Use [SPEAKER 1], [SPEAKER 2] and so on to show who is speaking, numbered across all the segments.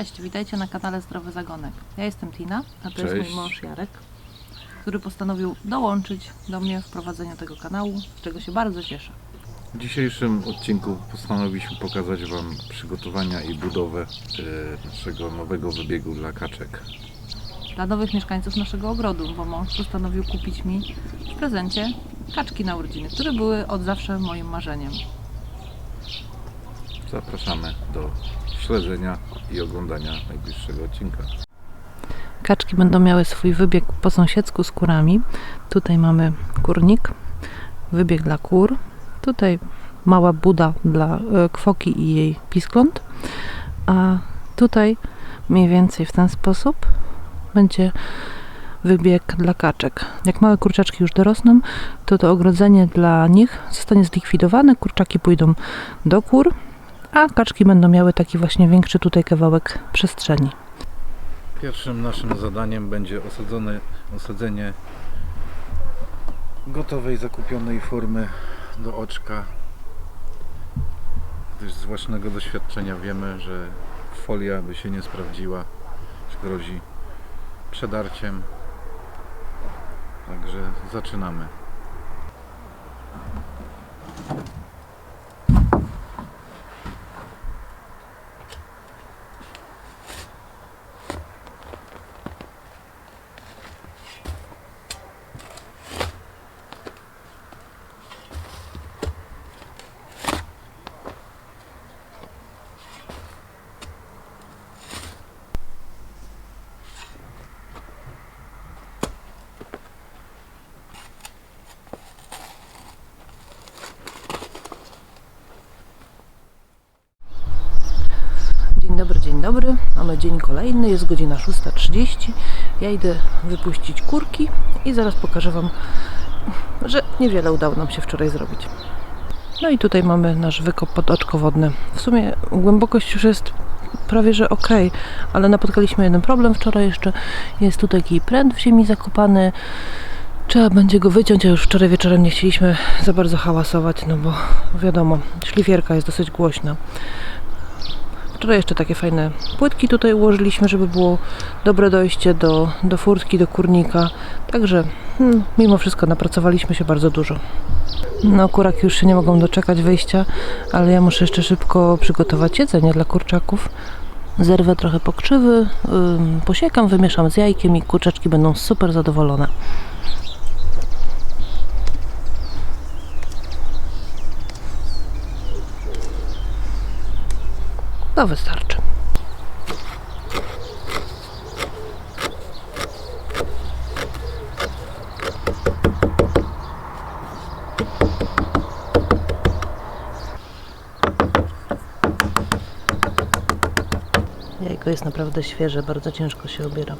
[SPEAKER 1] Cześć, witajcie na kanale Zdrowy Zagonek. Ja jestem Tina, a to jest
[SPEAKER 2] Cześć.
[SPEAKER 1] mój mąż Jarek, który postanowił dołączyć do mnie w prowadzeniu tego kanału, z czego się bardzo cieszę.
[SPEAKER 2] W dzisiejszym odcinku postanowiliśmy pokazać Wam przygotowania i budowę e, naszego nowego wybiegu dla kaczek.
[SPEAKER 1] Dla nowych mieszkańców naszego ogrodu, bo mąż postanowił kupić mi w prezencie kaczki na urodziny, które były od zawsze moim marzeniem.
[SPEAKER 2] Zapraszamy do śledzenia i oglądania najbliższego odcinka.
[SPEAKER 1] Kaczki będą miały swój wybieg po sąsiedzku z kurami. Tutaj mamy kurnik, wybieg dla kur. Tutaj mała buda dla e, kwoki i jej piskląt. A tutaj mniej więcej w ten sposób będzie wybieg dla kaczek. Jak małe kurczaczki już dorosną, to to ogrodzenie dla nich zostanie zlikwidowane. Kurczaki pójdą do kur, a kaczki będą miały taki właśnie większy tutaj kawałek przestrzeni.
[SPEAKER 2] Pierwszym naszym zadaniem będzie osadzone, osadzenie gotowej, zakupionej formy do oczka. Gdyż z własnego doświadczenia wiemy, że folia by się nie sprawdziła, grozi przedarciem. Także zaczynamy.
[SPEAKER 1] Dobry. Mamy dzień kolejny, jest godzina 6.30. Ja idę wypuścić kurki i zaraz pokażę Wam, że niewiele udało nam się wczoraj zrobić. No i tutaj mamy nasz wykop pod oczko. W sumie głębokość już jest prawie że ok, ale napotkaliśmy jeden problem wczoraj jeszcze. Jest tu taki pręt w ziemi zakopany. Trzeba będzie go wyciąć, a już wczoraj wieczorem nie chcieliśmy za bardzo hałasować, no bo wiadomo, szlifierka jest dosyć głośna. Wczoraj jeszcze takie fajne płytki tutaj ułożyliśmy, żeby było dobre dojście do, do furtki, do kurnika. Także hmm, mimo wszystko napracowaliśmy się bardzo dużo. No kuraki już się nie mogą doczekać wyjścia, ale ja muszę jeszcze szybko przygotować jedzenie dla kurczaków. Zerwę trochę pokrzywy, ym, posiekam, wymieszam z jajkiem i kurczaczki będą super zadowolone. To wystarczy. Jajko jest naprawdę świeże, bardzo ciężko się obiera.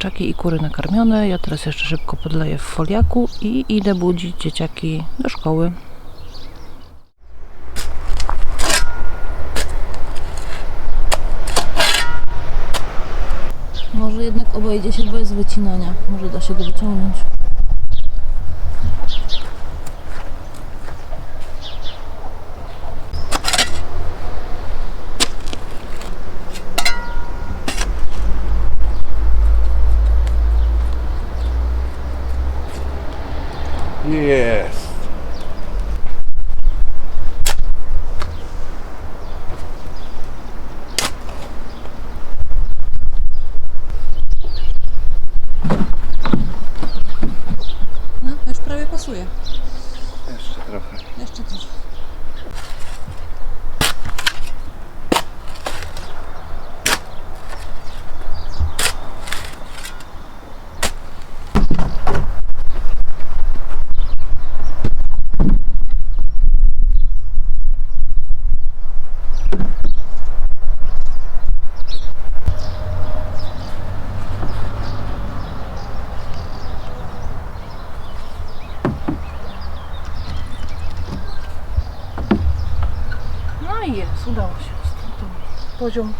[SPEAKER 1] Kurczaki i kury nakarmione. Ja teraz jeszcze szybko podleję w foliaku i idę budzić dzieciaki do szkoły. Może jednak obejdzie się bez wycinania. Może da się go wyciągnąć.
[SPEAKER 2] Jest!
[SPEAKER 1] No, już prawie pasuje.
[SPEAKER 2] Jeszcze trochę.
[SPEAKER 1] Jest, udało się. To poziom mamy.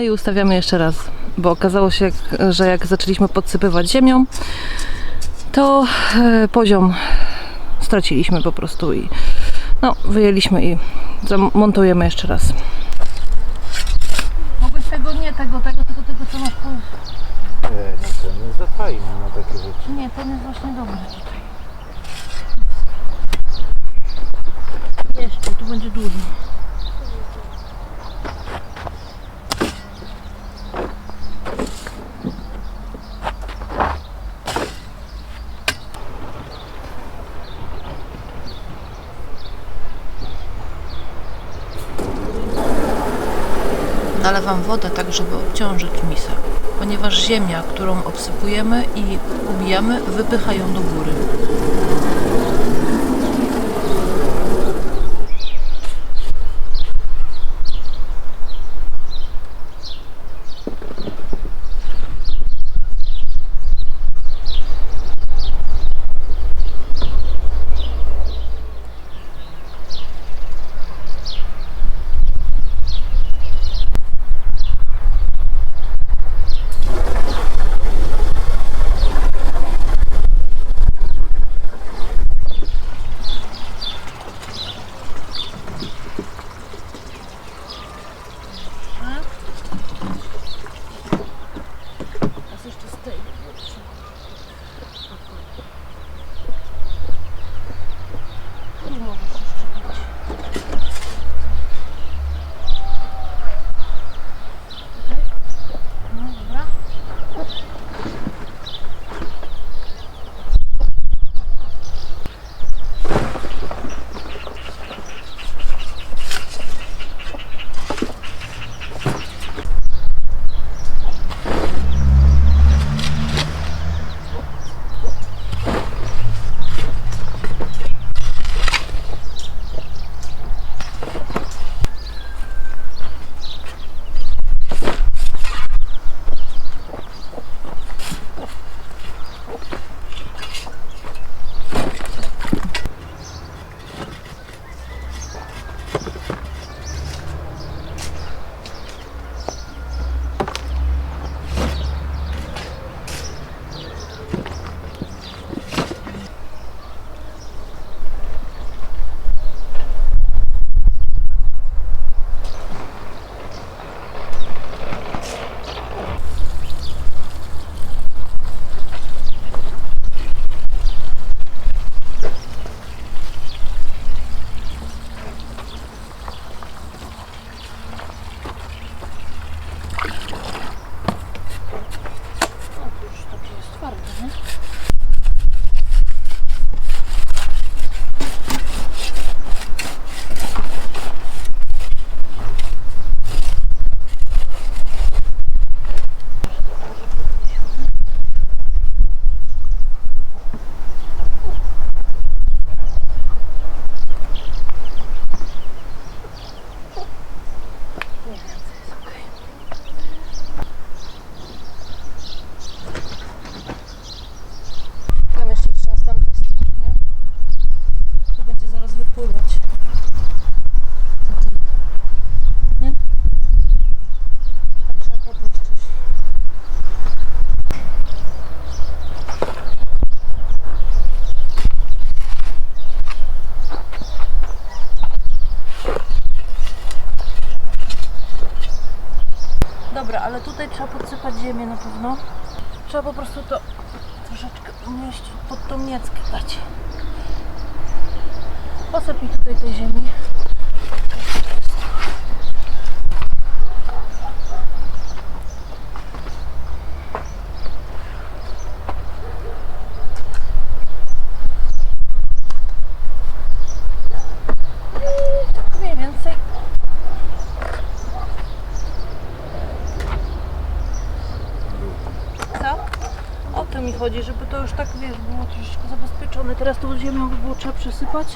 [SPEAKER 1] No i ustawiamy jeszcze raz, bo okazało się, że jak zaczęliśmy podsypywać ziemią, to e, poziom straciliśmy po prostu i no, wyjęliśmy i zamontujemy jeszcze raz. Mogłeś tego, nie tego, tego, tylko tego, co masz po...
[SPEAKER 2] E, no ten jest za fajny na takie rzeczy.
[SPEAKER 1] Nie, ten jest właśnie dobry tutaj. Jeszcze, tu będzie dużo. Nalewam wodę tak, żeby odciążyć misę, ponieważ ziemia, którą obsypujemy i ubijamy, wypycha ją do góry. Dobra, ale tutaj trzeba podsypać ziemię na pewno. Trzeba po prostu to troszeczkę umieścić pod tą mieckę dać. Posyp tutaj tej ziemi. mi chodzi, żeby to już tak, wiesz, było troszeczkę zabezpieczone. Teraz tą ziemią by było trzeba przesypać.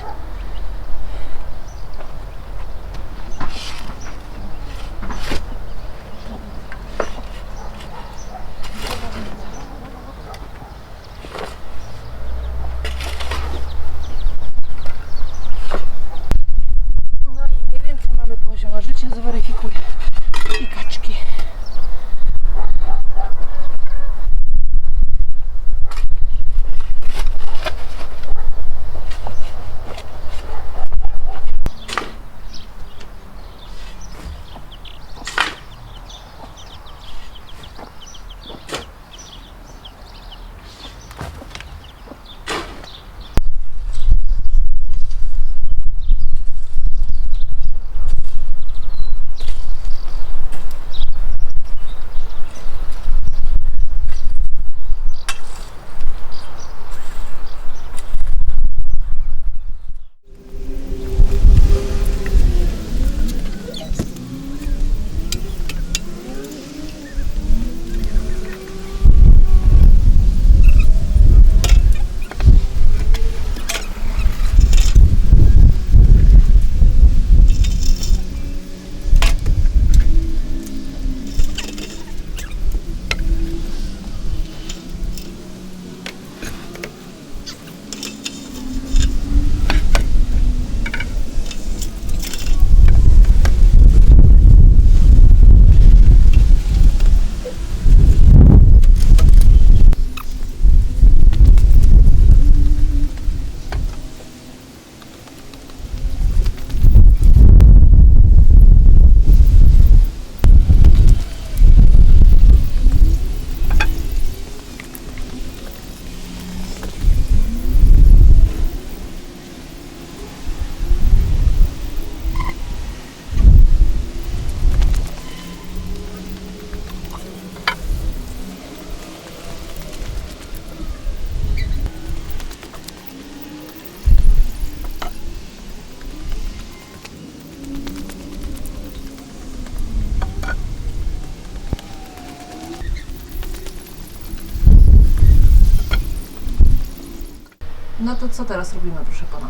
[SPEAKER 1] No to co teraz robimy, proszę pana?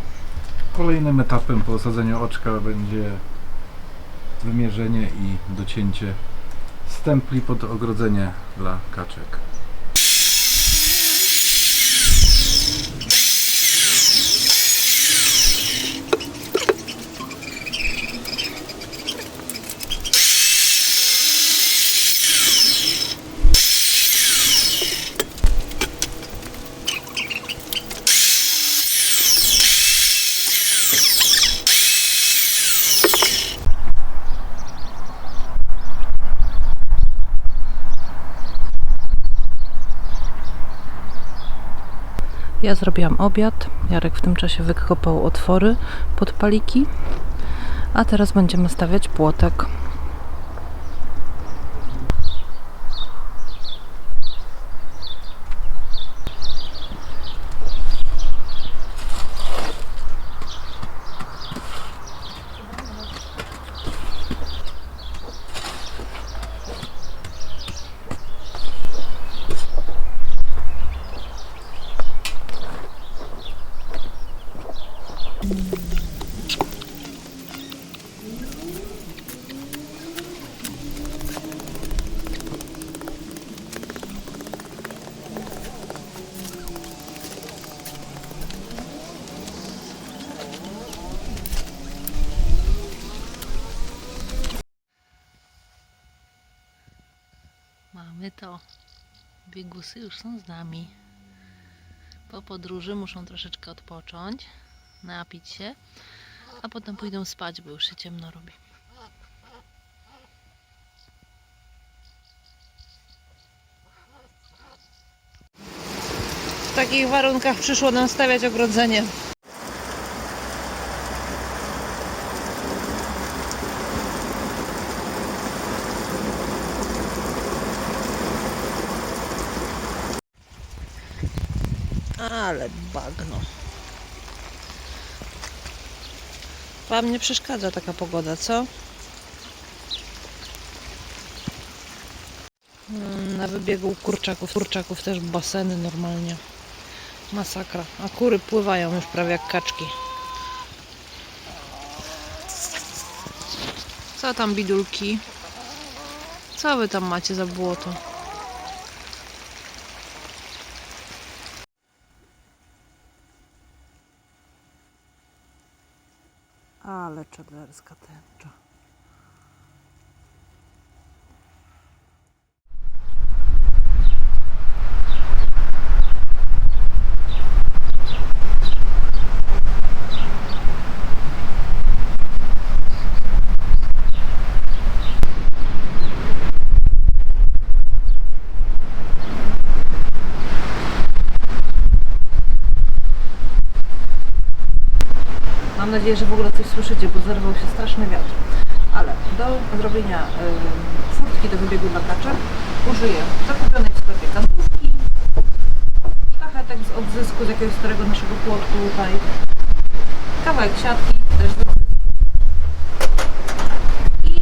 [SPEAKER 2] Kolejnym etapem po osadzeniu oczka będzie wymierzenie i docięcie stempli pod ogrodzenie dla kaczek.
[SPEAKER 1] Ja zrobiłam obiad. Jarek w tym czasie wykopał otwory pod paliki. A teraz będziemy stawiać płotek. Biegusy już są z nami. Po podróży muszą troszeczkę odpocząć, napić się, a potem pójdą spać, bo już się ciemno robi. W takich warunkach przyszło nam stawiać ogrodzenie. Ale bagno. Wam nie przeszkadza taka pogoda, co? Mm, Na wybiegu kurczaków, kurczaków też baseny normalnie. Masakra. A kury pływają już prawie jak kaczki. Co tam bidulki? Co wy tam macie za błoto? Ale czadlerska tęcza. Nadzieję, że w ogóle coś słyszycie, bo zerwał się straszny wiatr. Ale do zrobienia y, furtki do wybiegu dla użyję zakupionej w sklepie kantówki, sztachetek z odzysku z jakiegoś starego naszego płotu tutaj, kawałek siatki też z odzysku i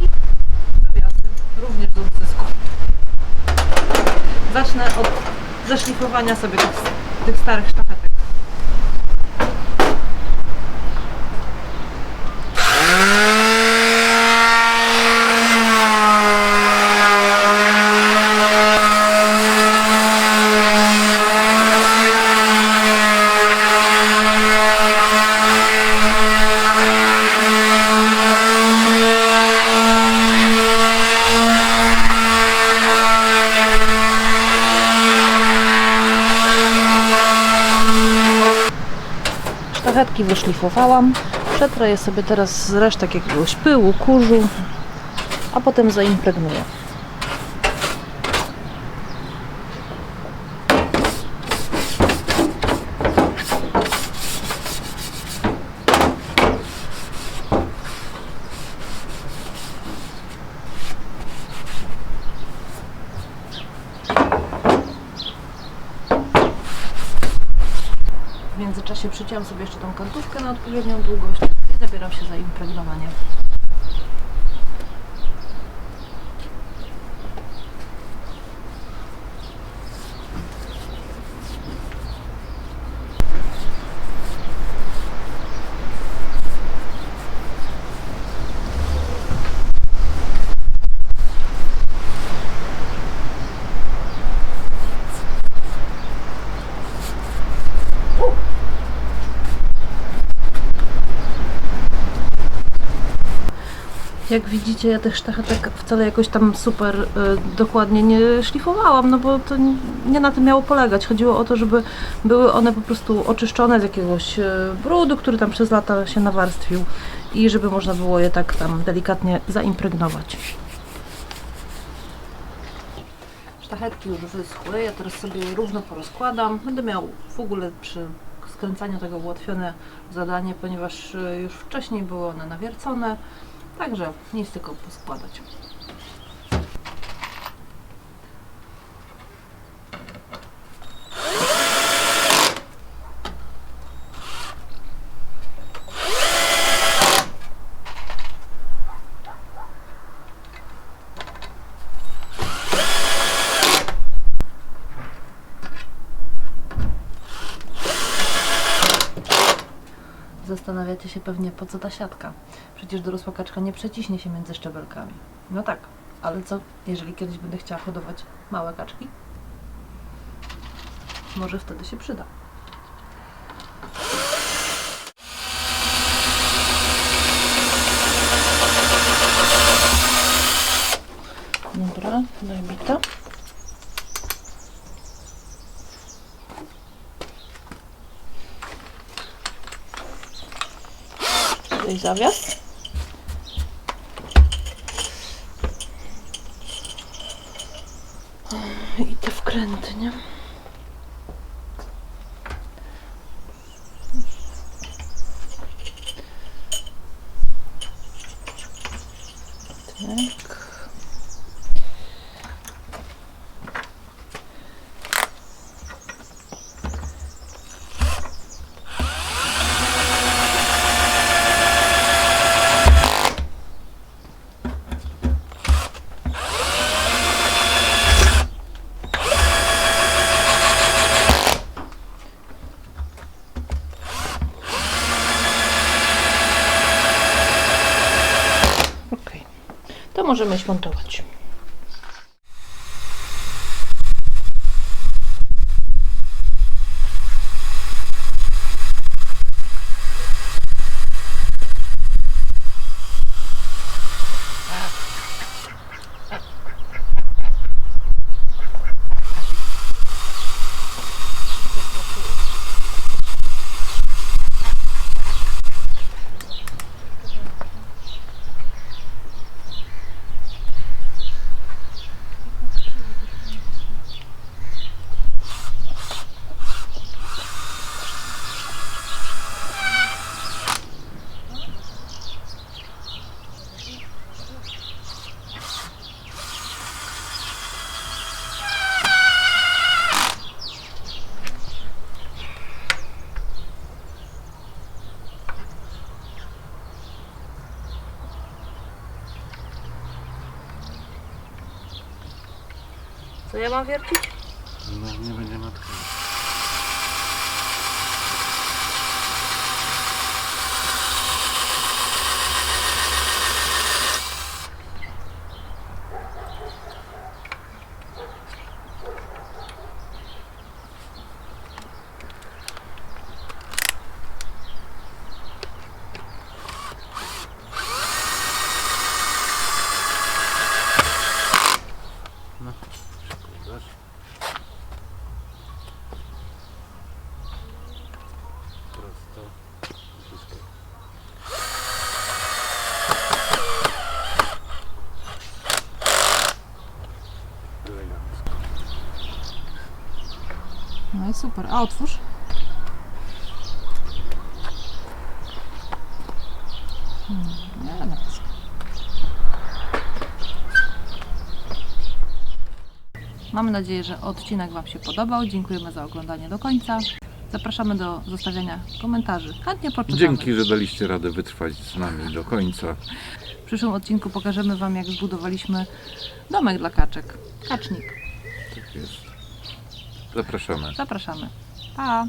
[SPEAKER 1] zawiasy również z odzysku. Zacznę od zeszlifowania sobie tych, tych starych sztachetek. Wyszlifowałam. Przetrę je sobie teraz z resztek jakiegoś pyłu, kurzu, a potem zaimpregnuję. Międzyczasie przyciąłem sobie jeszcze tą kantówkę na odpowiednią długość i zabieram się za impregnowanie. Jak widzicie, ja tych sztachetek wcale jakoś tam super y, dokładnie nie szlifowałam, no bo to n- nie na tym miało polegać. Chodziło o to, żeby były one po prostu oczyszczone z jakiegoś y, brudu, który tam przez lata się nawarstwił i żeby można było je tak tam delikatnie zaimpregnować. Sztachetki już wyschły, ja teraz sobie je równo porozkładam. Będę miał w ogóle przy skręcaniu tego ułatwione zadanie, ponieważ y, już wcześniej były one nawiercone. Także nic tylko poskładać. Zastanawiacie się pewnie, po co ta siatka. Przecież dorosła kaczka nie przeciśnie się między szczebelkami. No tak, ale co, jeżeli kiedyś będę chciała hodować małe kaczki? Może wtedy się przyda. Dobra, najbita. Tutaj zawias. Wkręty, nie? Tak. Możemy iść montować. Co ja mam wiercić?
[SPEAKER 2] No nie będziemy odkrywać. No, przekładasz. Prosto. Wszystko. Elegancko.
[SPEAKER 1] No i super. A otwórz. Hmm, elegancko. Mamy nadzieję, że odcinek Wam się podobał. Dziękujemy za oglądanie do końca. Zapraszamy do zostawiania komentarzy. Chętnie poczytamy.
[SPEAKER 2] Dzięki, że daliście radę wytrwać z nami do końca.
[SPEAKER 1] W przyszłym odcinku pokażemy Wam, jak zbudowaliśmy domek dla kaczek. Kacznik.
[SPEAKER 2] Tak jest. Zapraszamy.
[SPEAKER 1] Zapraszamy. Pa!